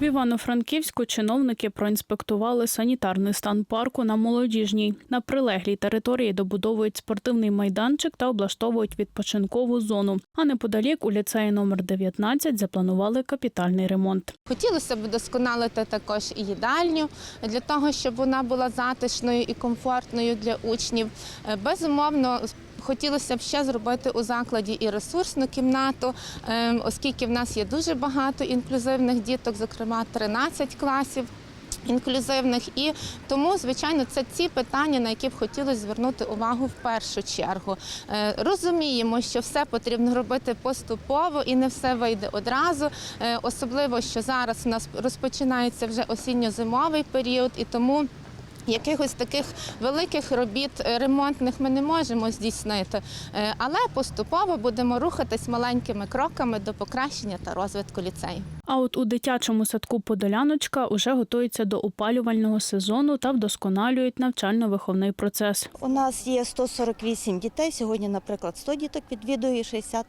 В Івано-Франківську чиновники проінспектували санітарний стан парку на молодіжній. На прилеглій території добудовують спортивний майданчик та облаштовують відпочинкову зону. А неподалік у ліцеї номер 19 запланували капітальний ремонт. Хотілося б вдосконалити також і їдальню для того, щоб вона була затишною і комфортною для учнів. Е, Безумовно, хотілося б ще зробити у закладі і ресурсну кімнату, е, оскільки в нас є дуже багато інклюзивних діток, зокрема 13 класів. Інклюзивних і тому, звичайно, це ті питання, на які б хотілося звернути увагу в першу чергу. Е, Розуміємо, що все потрібно робити поступово і не все вийде одразу. Е, Особливо, що зараз у нас розпочинається вже осінньо-зимовий період, і тому. Якихось таких великих робіт е, ремонтних ми не можемо здійснити, Е, але поступово будемо рухатись маленькими кроками до покращення та розвитку ліцею. А от у дитячому садку Подоляночка уже готуються до опалювального сезону та вдосконалюють навчально-виховний процес. У нас є 148 дітей. Сьогодні, наприклад, 100 діток відвідує, 60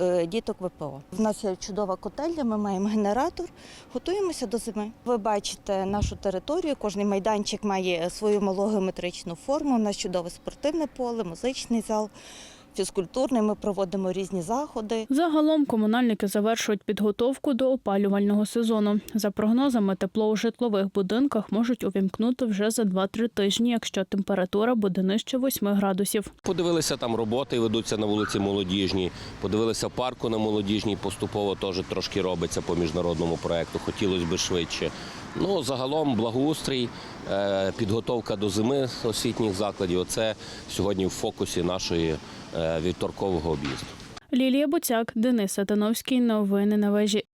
е, діток ВПО. У нас є чудова котельня, ми маємо генератор, готуємося до зими. Ви бачите нашу територію, кожний майданчик має свою малогеометричну форму. У нас чудове спортивне поле, музичний зал, фізкультурний. Ми проводимо різні заходи. Загалом комунальники завершують підготовку до опалювального сезону. За прогнозами, тепло у житлових будинках можуть увімкнути вже за 2-3 тижні, якщо температура буде нижче 8 градусів. Подивилися там роботи, ведуться на вулиці Молодіжній. Подивилися в парку на Молодіжній, поступово теж трошки робиться по міжнародному проекту. Хотілося б швидше. Ну, загалом благоустрій, е, підготовка до зими освітніх закладів. Це сьогодні в фокусі нашої е, вівторкового об'їзду. Лілія Буцяк, Денис Сатановський. Новини на вежі.